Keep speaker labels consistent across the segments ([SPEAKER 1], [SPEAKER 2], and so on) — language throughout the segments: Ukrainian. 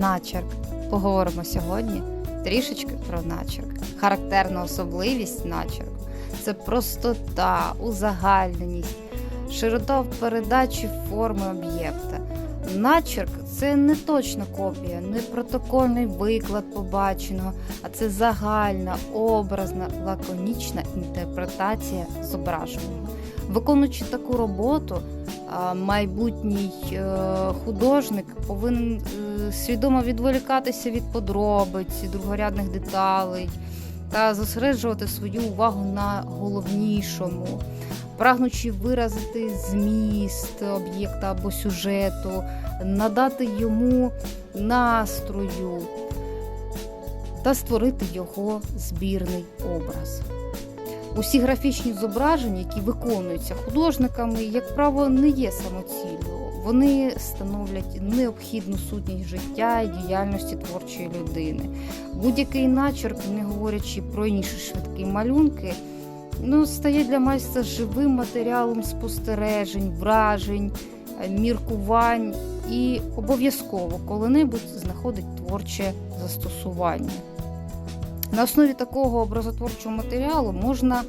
[SPEAKER 1] начерк. Поговоримо сьогодні трішечки про начерк. Характерна особливість начерку це простота, узагальненість, широта в передачі форми об'єкта. Начерк це не точна копія, не протокольний виклад побаченого, а це загальна, образна, лаконічна інтерпретація зображеного. Виконуючи таку роботу, майбутній е, художник повинен е, свідомо відволікатися від подробиць, другорядних деталей та зосереджувати свою увагу на головнішому, прагнучи виразити зміст об'єкта або сюжету, надати йому настрою та створити його збірний образ. Усі графічні зображення, які виконуються художниками, як правило, не є самоціллю. Вони становлять необхідну сутність життя і діяльності творчої людини. Будь-який начерк, не говорячи про інші швидкі малюнки, ну, стає для майстра живим матеріалом спостережень, вражень, міркувань і обов'язково коли-небудь знаходить творче застосування. На основі такого образотворчого матеріалу можна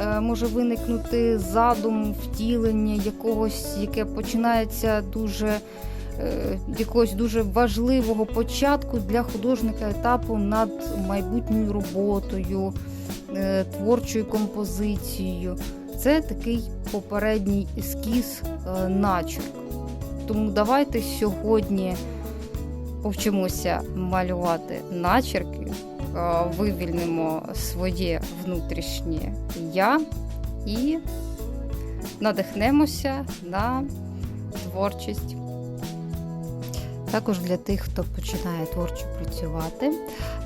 [SPEAKER 1] е, може виникнути задум втілення якогось, яке починається дуже е, якогось дуже важливого початку для художника етапу над майбутньою роботою, е, творчою композицією. Це такий попередній ескіз начерк. Тому давайте сьогодні повчимося малювати начерки, вивільнимо своє внутрішнє я і надихнемося на творчість. Також для тих, хто починає творчо працювати,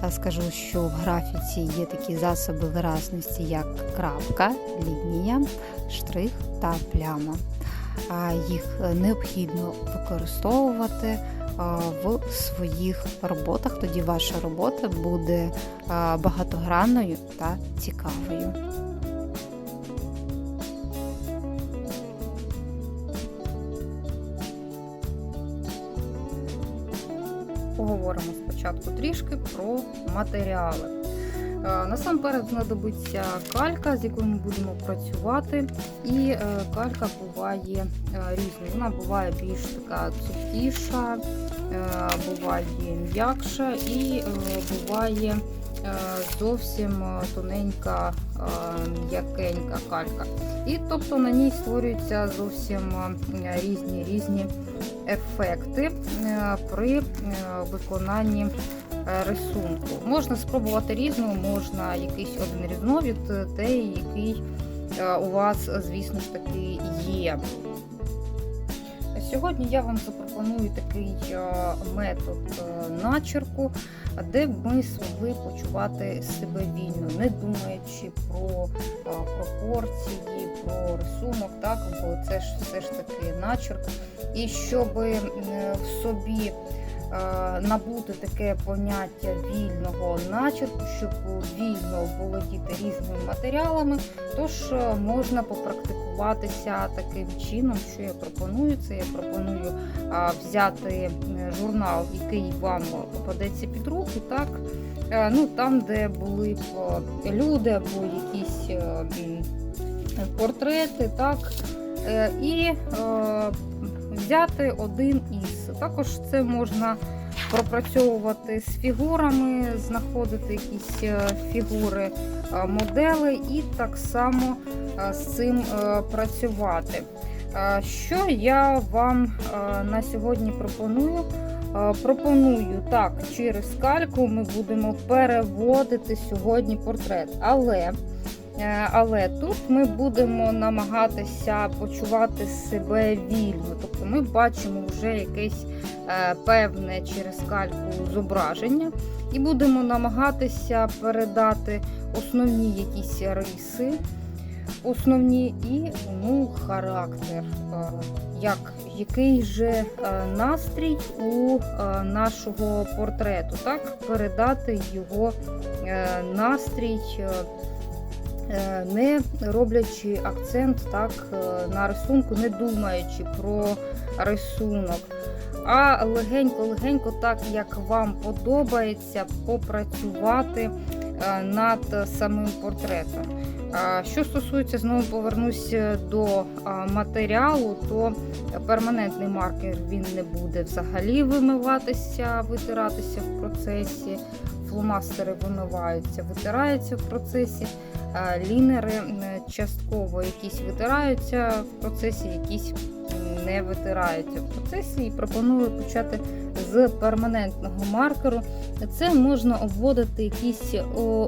[SPEAKER 1] е, скажу, що в графіці є такі засоби виразності, як крапка, лінія, штрих та пляма. Їх е, необхідно використовувати е, в своїх роботах. Тоді ваша робота буде багатогранною та цікавою. Поговоримо спочатку трішки про матеріали. Насамперед знадобиться калька, з якою ми будемо працювати, і е, калька буває е, різною. Вона буває більш така цупкіша, буває м'якша і е, буває е, зовсім е, тоненька, е, м'якенька калька. І тобто на ній створюються зовсім е, різні різні ефекти е, при е, виконанні е, рисунку. Можна спробувати різну, можна якийсь один різновид, е, той, який е, у вас, звісно ж таки, є. Сьогодні я вам запропоную такий е, метод е, начерку, де б ми змогли почувати себе вільно, не думаючи про е, пропорції, про рисунок, так, бо це ж все ж таки начерк. І щоб в собі набути таке поняття вільного начерку, щоб вільно володіти різними матеріалами, тож можна попрактикуватися таким чином, що я пропоную. Це я пропоную взяти е, журнал, який вам попадеться під руки, так, е, ну, там, де були б люди або якісь е, портрети, так, і взяти один із. Також це можна пропрацьовувати з фігурами, знаходити якісь е, фігури, е, модели і так само е, з цим працювати. Що я вам на сьогодні пропоную? Пропоную так, через кальку ми будемо переводити сьогодні портрет. Але Але тут ми будемо намагатися почувати себе вільно. Тобто ми бачимо вже якесь е, певне через кальку зображення, і будемо намагатися передати основні якісь риси, основні і ну, характер. е, Як, який же е, настрій у е, нашого портрету, так? Передати його е, настрій. Е, не роблячи акцент так е, на рисунку, не думаючи про рисунок, а легенько-легенько, так як вам подобається, попрацювати е, над самим портретом. Що стосується, знову повернусь до матеріалу, то перманентний маркер він не буде взагалі вимиватися, витиратися в процесі. Фломастери вимиваються, витираються в процесі. Лінери частково якісь витираються в процесі, якісь не витираються в процесі. І пропоную почати з перманентного маркеру. Це можна обводити якісь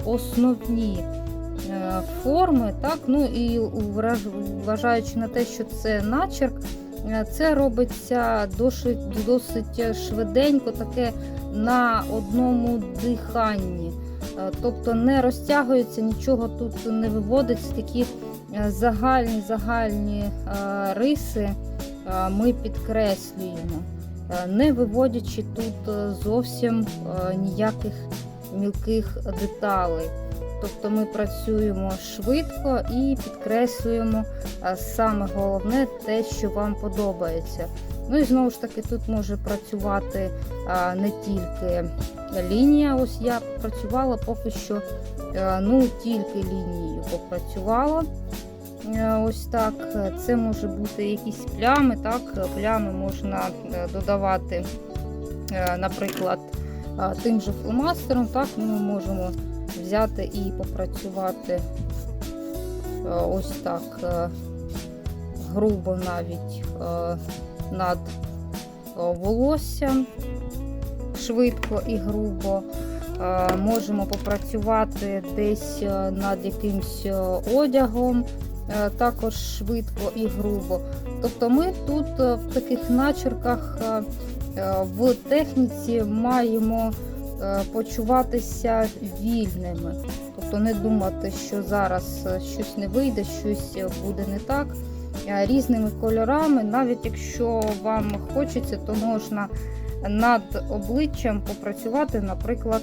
[SPEAKER 1] основні е, форми, так, ну і вважаючи на те, що це начерк, е, це робиться досить, досить швиденько, таке на одному диханні. Е, Тобто не розтягується, нічого тут не виводиться, такі е, загальні загальні е, риси е, ми підкреслюємо, е, не виводячи тут е, зовсім е, ніяких мілких деталей. Тобто ми працюємо швидко і підкреслюємо саме головне те, що вам подобається. Ну і знову ж таки, тут може працювати не тільки лінія. Ось я працювала поки що, е, ну тільки лінією попрацювала. Е, Ось так. Це може бути якісь плями. Так, плями можна е, додавати, е, наприклад, тим же фломастером. Так, ми можемо взяти і попрацювати е, ось так е, грубо навіть е, над волоссям, швидко і грубо. Можемо попрацювати десь над якимсь одягом, також швидко і грубо. Тобто ми тут в таких начерках в техніці маємо почуватися вільними. Тобто не думати, що зараз е, щось не вийде, щось е, буде не так. Е, Різними кольорами, навіть якщо вам хочеться, то можна над обличчям попрацювати, наприклад,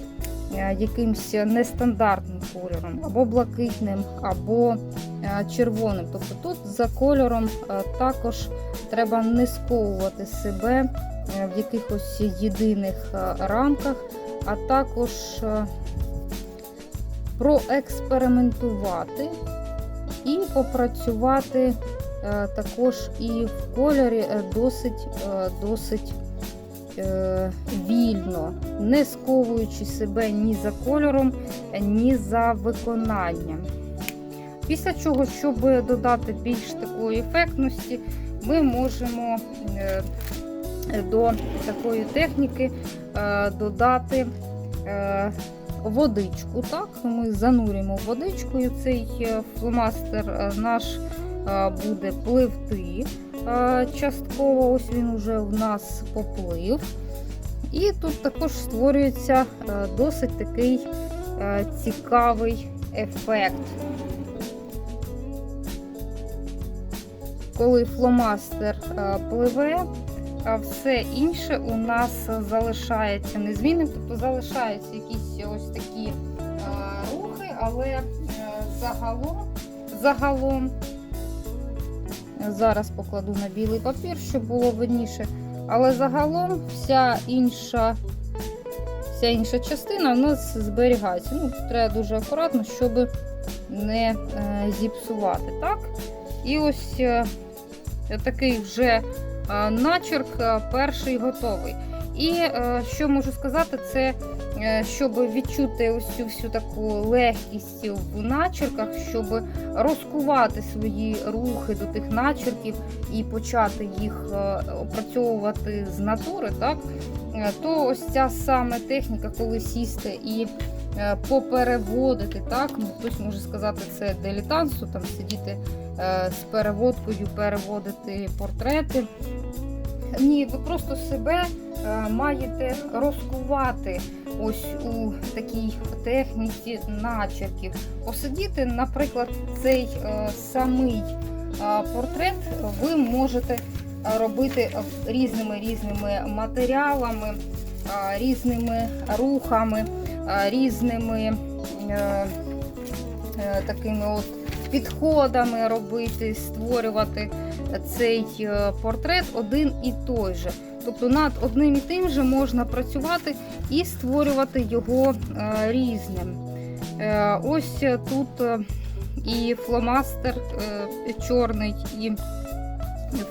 [SPEAKER 1] е, якимсь нестандартним кольором, або блакитним, або е, червоним. Тобто тут за кольором е, також треба не сковувати себе е, в якихось єдиних е, рамках, а також е, проекспериментувати і попрацювати е, також і в кольорі е, досить, досить вільно, не сковуючи себе ні за кольором, ні за виконанням. Після чого, щоб додати більш такої ефектності, ми можемо до такої техніки додати е, водичку. Так, ми занурюємо водичкою. Цей е, фломастер е, наш е, буде пливти е, частково. Ось він уже у нас поплив. І тут також створюється е, досить такий е, цікавий ефект. Коли фломастер е, пливе, а все інше у нас залишається незмінним, тобто залишаються якісь ось такі е, рухи, але е, загалом, загалом, зараз покладу на білий папір, щоб було видніше, але загалом вся інша, вся інша частина у нас зберігається. Ну, треба дуже акуратно, щоб не е, зіпсувати. Так? І ось такий вже начерк е, перший готовий. І е, що можу сказати, це е, щоб відчути ось цю всю таку легкість в начерках, щоб розкувати свої рухи до тих начерків і почати їх е, опрацьовувати з натури, так, е, то ось ця саме техніка, коли сісти і е, попереводити, так, ну, хтось може сказати, це дилетантство, там сидіти е, з переводкою, переводити портрети. Ні, ви просто себе е, маєте розкувати ось у такій техніці начерків. Посидіти, наприклад, цей е, самий е, портрет ви можете робити різними різними матеріалами, різними рухами, різними такими от підходами робити, створювати цей е, портрет один і той же. Тобто над одним і тим же можна працювати і створювати його е, різним. Е, Ось тут і фломастер чорний, і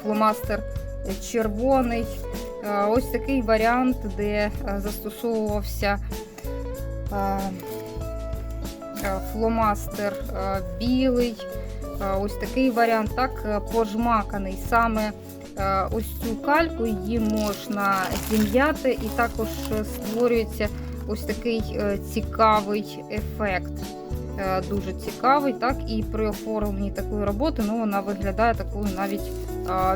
[SPEAKER 1] фломастер червоний. Ось такий варіант, де застосовувався фломастер білий. Е, Ось такий варіант, так, е, пожмаканий. Саме е, ось цю кальку її можна зім'яти, і також створюється ось такий цікавий ефект. Дуже цікавий, так, і при оформленні такої роботи ну, вона виглядає такою навіть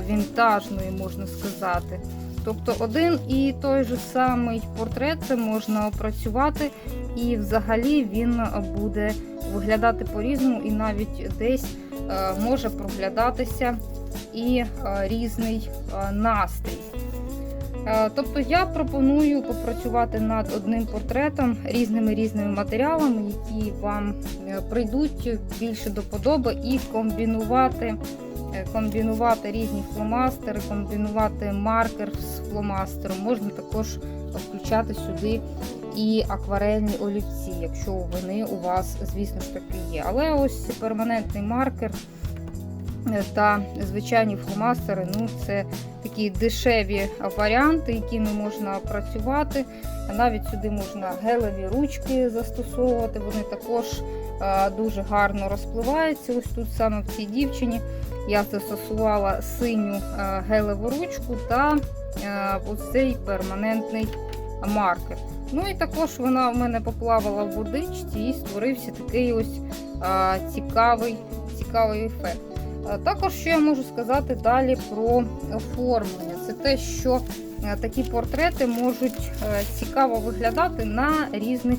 [SPEAKER 1] вінтажною, можна сказати. Тобто один і той же самий портрет це можна опрацювати, і взагалі він буде виглядати по-різному, і навіть десь може проглядатися і е, різний е, настрій. Е, Тобто я пропоную попрацювати над одним портретом різними різними матеріалами, які вам е, прийдуть більше до подоби, і комбінувати, е, комбінувати різні фломастери, комбінувати маркер з фломастером. Можна також включати сюди і акварельні олівці, якщо вони у вас, звісно ж таки, є. Але ось перманентний маркер е, та звичайні фломастери, ну це такі дешеві варіанти, якими можна працювати. Навіть сюди можна гелеві ручки застосовувати, вони також е, дуже гарно розпливаються. Ось тут саме в цій дівчині я застосувала синю е, гелеву ручку та ось цей перманентний маркер. Ну і також вона в мене поплавала в водичці і створився такий ось е, цікавий, цікавий ефект. Е, Також що я можу сказати далі про оформлення. Це те, що такі портрети можуть цікаво виглядати на різних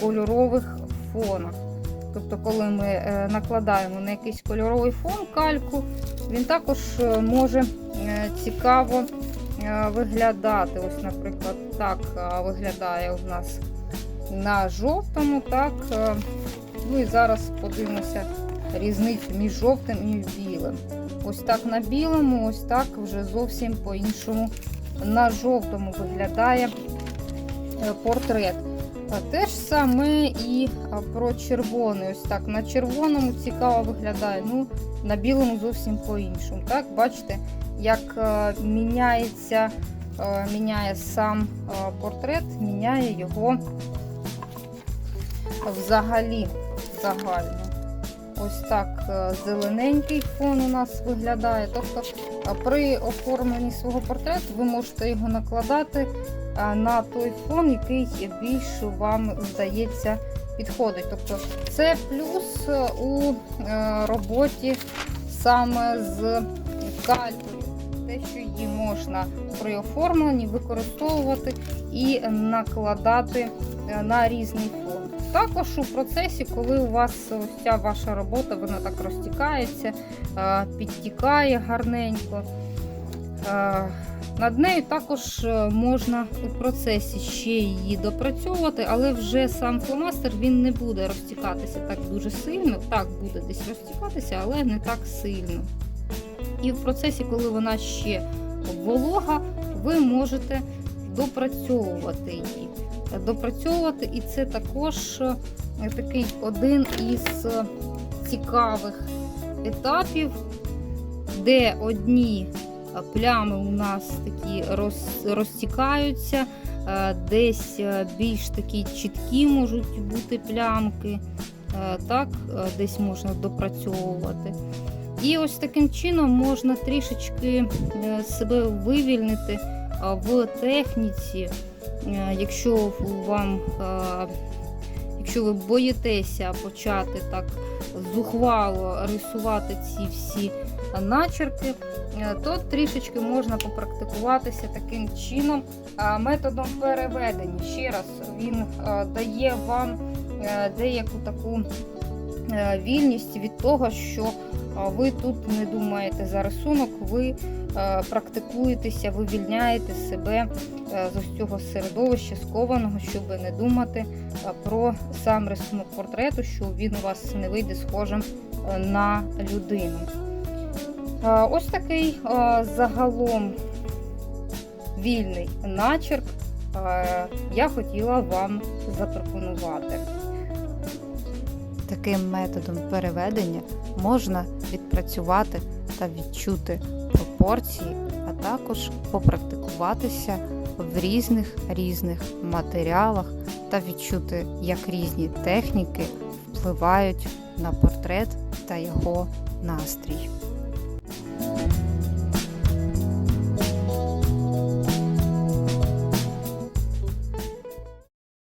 [SPEAKER 1] кольорових фонах. Тобто, коли ми е, накладаємо на якийсь кольоровий фон кальку, він також е, може е, цікаво виглядати. Ось, наприклад, так е, виглядає у нас на жовтому. так. е, Ну і зараз подивимося різницю між жовтим і білим. Ось так на білому, ось так вже зовсім по-іншому на жовтому виглядає е, портрет. Те ж саме і про червоний. Ось так на червоному цікаво виглядає. Ну, на білому зовсім по-іншому. Так, бачите, як е, міняється, е, міняє сам е, портрет, міняє його взагалі загально. Ось так зелененький фон у нас виглядає. Тобто при оформленні свого портрету ви можете його накладати на той фон, який більше вам здається підходить. Тобто це плюс е, у е, роботі саме з калькою. Те, що її можна при оформленні використовувати і накладати е, на різний фон. Також у процесі, коли у вас ця ваша робота, вона так розтікається, е, підтікає гарненько. Над нею також е, можна у процесі ще її допрацьовувати, але вже сам фломастер він не буде розтікатися так дуже сильно. Так, буде десь розтікатися, але не так сильно. І в процесі, коли вона ще волога, ви можете допрацьовувати її. Допрацьовувати, і це також е, такий один із е, цікавих етапів, де одні плями у нас такі роз, розтікаються, десь більш такі чіткі можуть бути плямки, так, десь можна допрацьовувати. І ось таким чином можна трішечки е, себе вивільнити в техніці, Е, якщо вам, якщо ви боїтеся почати так зухвало рисувати ці всі начерки, то трішечки можна попрактикуватися таким чином е, методом переведення. Ще раз він е, дає вам е, деяку таку е, вільність від того, що е, ви тут не думаєте за рисунок, ви е, практикуєтеся, вивільняєте себе е, з ось цього середовища скованого, щоб не думати е, про сам рисунок портрету, що він у вас не вийде схожим е, на людину. Е, Ось такий е, загалом вільний начерк е, я хотіла вам запропонувати.
[SPEAKER 2] Таким методом переведення можна відпрацювати та відчути пропорції, а також попрактикуватися в різних різних матеріалах та відчути, як різні техніки впливають на портрет та його настрій.